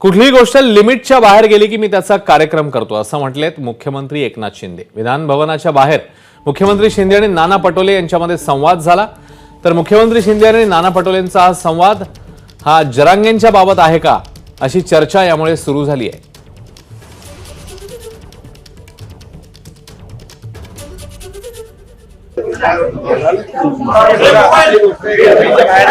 कुठलीही गोष्ट लिमिटच्या बाहेर गेली की मी त्याचा कार्यक्रम करतो असं म्हटलेत मुख्यमंत्री एकनाथ शिंदे. विधान भवनाच्या बाहेर मुख्यमंत्री शिंदे आणि नाना पटोले यांच्यामध्ये संवाद झाला. तर मुख्यमंत्री शिंदे आणि नाना पटोलेंचा हा संवाद हा जरांगेंच्या बाबत आहे का अशी चर्चा यामुळे सुरू झाली आहे.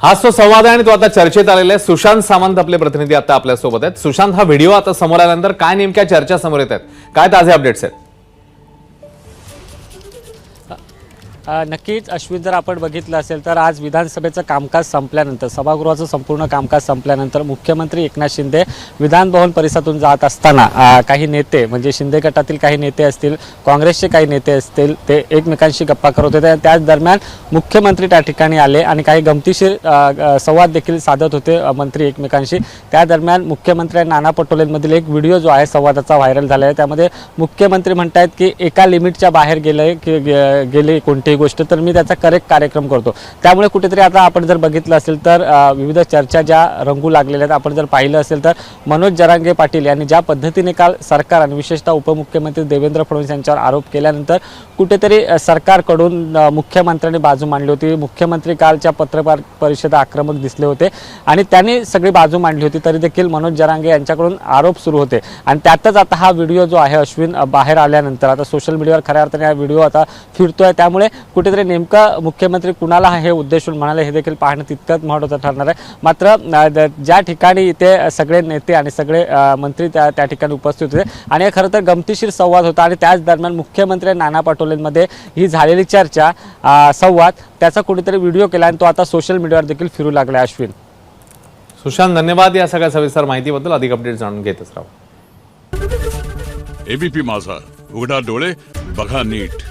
हाच तो संवाद आहे आणि तो आता चर्चेत आलेला आहे. सुशांत सामंत आपले प्रतिनिधी आता आपल्यासोबत आहेत. सुशांत हा व्हिडिओ आता समोर आल्यानंतर काय नेमक्या चर्चा समोर येत आहेत? काय ताजे अपडेट्स आहेत? नक्कीच अश्विन जर आपण बघितलं असेल तर आज विधानसभेचं कामकाज संपल्यानंतर सभागृहाचं संपूर्ण कामकाज संपल्यानंतर मुख्यमंत्री एकनाथ शिंदे विधानभवन परिसरातून जात असताना काही नेते म्हणजे शिंदे गटातील काही नेते असतील काँग्रेसचे काही नेते असतील ते एकमेकांशी गप्पा करत होते. त्याच दरम्यान मुख्यमंत्री त्या ठिकाणी आले आणि काही गमतीशीर संवाद देखील साधत होते मंत्री एकमेकांशी. त्या दरम्यान मुख्यमंत्री आणि नाना पटोलेंमधील एक व्हिडिओ जो आहे संवादाचा व्हायरल झाला आहे त्यामध्ये मुख्यमंत्री म्हणतायत की एका लिमिटच्या बाहेर गेले की गे- कोणते ही गोष्ट तर मी त्याचा करेक्ट कार्यक्रम करतो. त्यामुळे कुठेतरी आता आपण जर बघितलं असेल तर विविध चर्चा ज्या रंगू लागलेल्या आहेत आपण जर पाहिलं असेल तर मनोज जरांगे पाटील यांनी ज्या पद्धतीने काल सरकार आणि विशेषतः उपमुख्यमंत्री देवेंद्र फडणवीस यांच्यावर आरोप केल्यानंतर कुठेतरी सरकारकडून मुख्यमंत्र्यांनी बाजू मांडली होती. मुख्यमंत्री कालच्या पत्रकार परिषद आक्रमक दिसले होते आणि त्यांनी सगळी बाजू मांडली होती. तरी देखील मनोज जरांगे यांच्याकडून आरोप सुरू होते. आणि त्यातच आता हा व्हिडिओ जो आहे अश्विन बाहेर आल्यानंतर आता सोशल मीडियावर खऱ्या अर्थाने हा व्हिडिओ आता फिरतोय. त्यामुळे कुठेतरी नेमका मुख्यमंत्री कुणाला हे उद्देशून म्हणाले हे देखील पाहणं तितकंच महत्त्वाचं ठरणार आहे. मात्र ज्या ठिकाणी इथे सगळे नेते आणि सगळे मंत्री त्या त्या ठिकाणी उपस्थित होते आणि हे खरं तर गमतीशीर संवाद होता आणि त्याच दरम्यान मुख्यमंत्री नाना पटोलेंमध्ये ही झालेली चर्चा संवाद त्याचा कुठेतरी व्हिडिओ केला आणि तो आता सोशल मीडियावर देखील फिरू लागला अश्विन. सुशांत धन्यवाद या सगळ्या सविस्तर माहितीबद्दल. अधिक अपडेट जाणून घेतच राहू. एबीपी माझा. उघडा डोळे बघा नीट.